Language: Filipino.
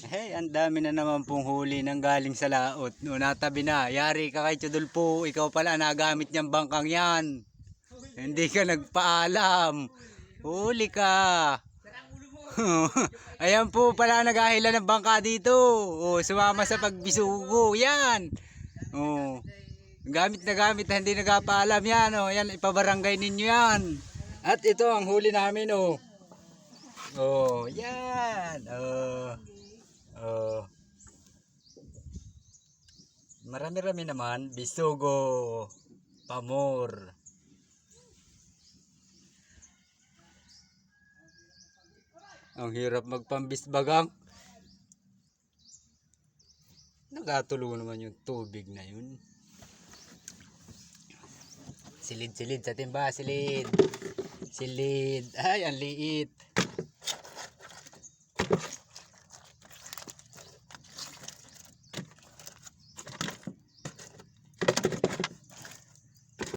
Hey, ang dami na naman pong huli ng galing sa laot. No, natabi na. Yari ka kay Chudulpo. Ikaw pala nagamit niyang bangkang yan. Hindi ka nagpaalam. Huli ka. Ayan po pala nagahila ng bangka dito. Oh, sumama sa pagbisugo. Yan. Oh. Gamit na gamit na hindi nagpaalam yan. Oh, yan ipabarangay ninyo yan. At ito ang huli namin oh. Oh, yan. Marami-rami naman. Bisugo. Pamor. Ang hirap magpambisbagang. Nagatulo naman yung tubig na yun. Silid-silid sa timba, silid. Silid. Ay, ang liit.